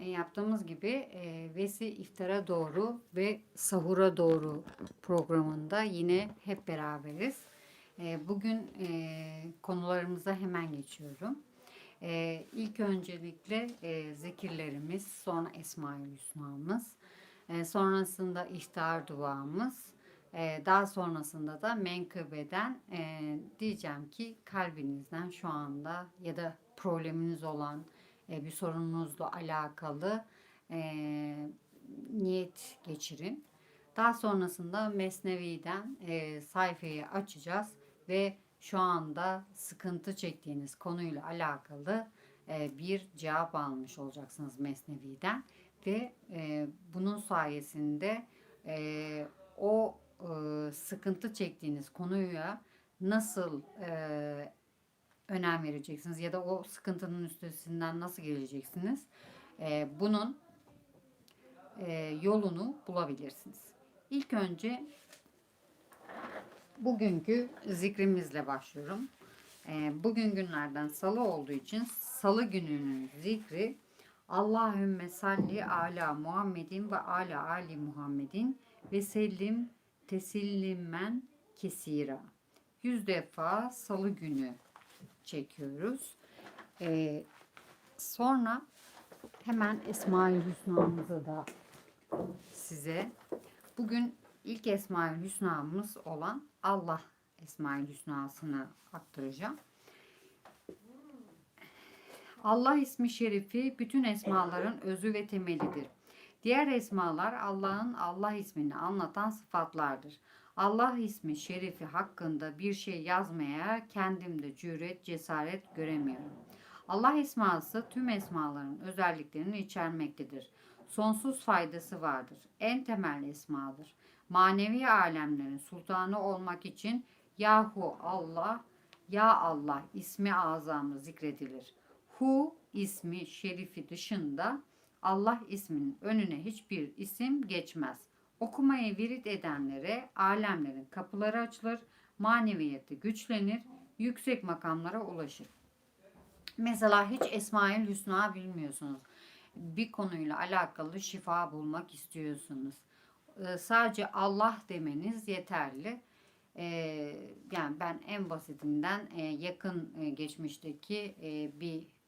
e, yaptığımız gibi e, Vesi iftara doğru ve sahura doğru programında yine hep beraberiz. E, bugün e, konularımıza hemen geçiyorum. E, ilk öncelikle e, zikirlerimiz, sonra Esma-i Hüsna'mız, e, sonrasında iftar duamız, e, daha sonrasında da menkıbeden e, diyeceğim ki kalbinizden şu anda ya da probleminiz olan e, bir sorununuzla alakalı e, niyet geçirin. Daha sonrasında Mesnevi'den e, sayfayı açacağız ve şu anda sıkıntı çektiğiniz konuyla alakalı e, bir cevap almış olacaksınız Mesnevi'den ve e, bunun sayesinde e, o e, sıkıntı çektiğiniz konuya nasıl e, önem vereceksiniz ya da o sıkıntının üstesinden nasıl geleceksiniz? E, bunun e, yolunu bulabilirsiniz. İlk önce bugünkü zikrimizle başlıyorum. E, bugün günlerden salı olduğu için salı gününün zikri Allahümme salli ala Muhammedin ve ala ali Muhammedin ve sellim tesillimen kesira. Yüz defa salı günü çekiyoruz. Ee, sonra hemen Esma-i Hüsna'mızı da size bugün ilk Esma-i Hüsna'mız olan Allah Esma-i Hüsna'sını aktaracağım. Allah ismi şerifi bütün esmaların özü ve temelidir. Diğer esmalar Allah'ın Allah ismini anlatan sıfatlardır. Allah ismi şerifi hakkında bir şey yazmaya kendimde cüret, cesaret göremiyorum. Allah esması tüm esmaların özelliklerini içermektedir. Sonsuz faydası vardır. En temel esmadır. Manevi alemlerin sultanı olmak için Yahu Allah, Ya Allah ismi azamı zikredilir. Hu ismi şerifi dışında Allah isminin önüne hiçbir isim geçmez. Okumayı virit edenlere alemlerin kapıları açılır, maneviyeti güçlenir, yüksek makamlara ulaşır. Mesela hiç Esmaül Hüsna bilmiyorsunuz. Bir konuyla alakalı şifa bulmak istiyorsunuz. Ee, sadece Allah demeniz yeterli. Ee, yani ben en basitinden e, yakın e, geçmişteki e, bir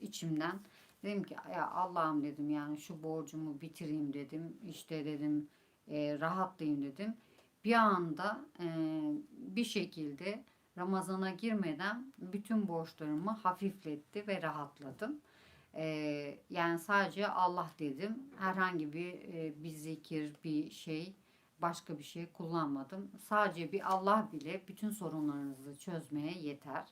içimden dedim ki ya Allah'ım dedim yani şu borcumu bitireyim dedim. İşte dedim e, rahatlayayım dedim. Bir anda e, bir şekilde Ramazana girmeden bütün borçlarımı hafifletti ve rahatladım. E, yani sadece Allah dedim. Herhangi bir e, bir zikir, bir şey, başka bir şey kullanmadım. Sadece bir Allah bile bütün sorunlarınızı çözmeye yeter.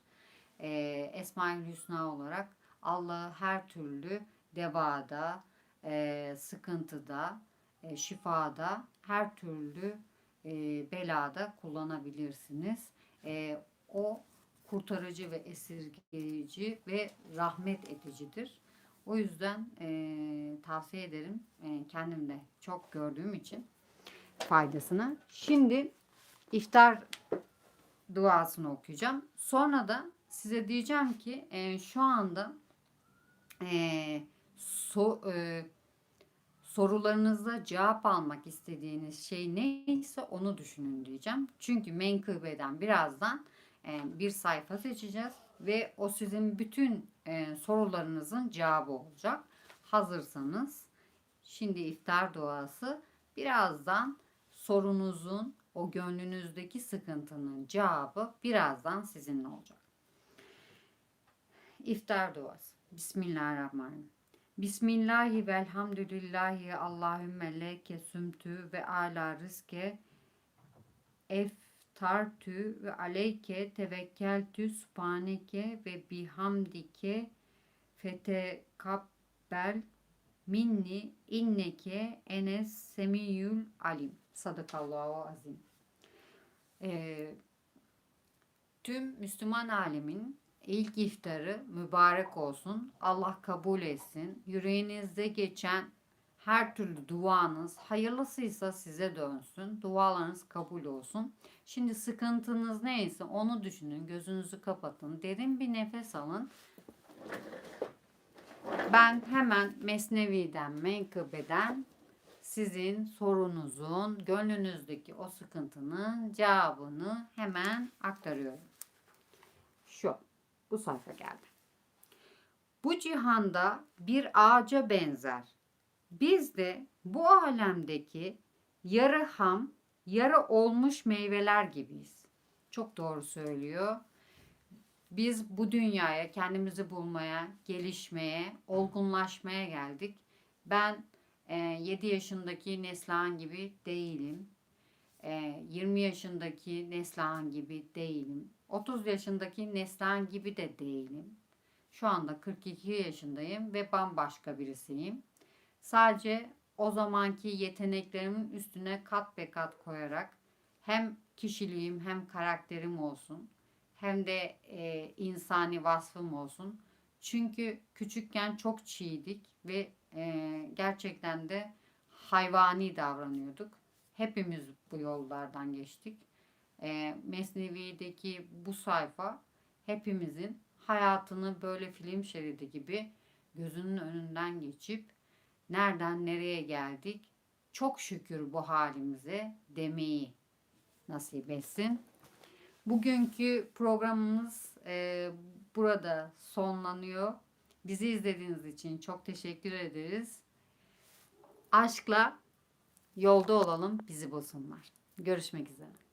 E, Esma-ül Hüsna olarak Allah'ı her türlü devada, e, sıkıntıda, e, şifada, her türlü e, belada kullanabilirsiniz. E, o kurtarıcı ve esirgeyici ve rahmet edicidir. O yüzden e, tavsiye ederim. E, kendim de çok gördüğüm için faydasını. Şimdi iftar duasını okuyacağım. Sonra da size diyeceğim ki e, şu anda e, so, e, sorularınıza cevap almak istediğiniz şey neyse onu düşünün diyeceğim. Çünkü menkıbeden birazdan e, bir sayfa seçeceğiz ve o sizin bütün e, sorularınızın cevabı olacak. Hazırsanız şimdi iftar duası birazdan sorunuzun o gönlünüzdeki sıkıntının cevabı birazdan sizinle olacak. İftar duası. Bismillahirrahmanirrahim. Bismillahi velhamdülillahi Allahümme leke sümtü ve ala rizke eftartü ve aleyke tevekkeltü subhaneke ve bihamdike fetekabbel minni inneke enes semiyül alim. Sadakallahu azim. Ee, tüm Müslüman alemin İlk iftarı mübarek olsun. Allah kabul etsin. Yüreğinizde geçen her türlü duanız hayırlısıysa size dönsün. Dualarınız kabul olsun. Şimdi sıkıntınız neyse onu düşünün. Gözünüzü kapatın. Derin bir nefes alın. Ben hemen Mesnevi'den, Menkıbe'den sizin sorunuzun, gönlünüzdeki o sıkıntının cevabını hemen aktarıyorum. Şu, bu sayfa geldi. Bu cihanda bir ağaca benzer. Biz de bu alemdeki yarı ham, yarı olmuş meyveler gibiyiz. Çok doğru söylüyor. Biz bu dünyaya kendimizi bulmaya, gelişmeye, olgunlaşmaya geldik. Ben e, 7 yaşındaki Neslihan gibi değilim. E, 20 yaşındaki Neslihan gibi değilim. 30 yaşındaki Neslihan gibi de değilim. Şu anda 42 yaşındayım ve bambaşka birisiyim. Sadece o zamanki yeteneklerimin üstüne kat be kat koyarak hem kişiliğim hem karakterim olsun hem de e, insani vasfım olsun. Çünkü küçükken çok çiğdik ve e, gerçekten de hayvani davranıyorduk. Hepimiz bu yollardan geçtik. E, Mesnevi'deki bu sayfa hepimizin hayatını böyle film şeridi gibi gözünün önünden geçip nereden nereye geldik çok şükür bu halimize demeyi nasip etsin. Bugünkü programımız e, burada sonlanıyor. Bizi izlediğiniz için çok teşekkür ederiz. Aşkla yolda olalım, bizi bulsunlar. Görüşmek üzere.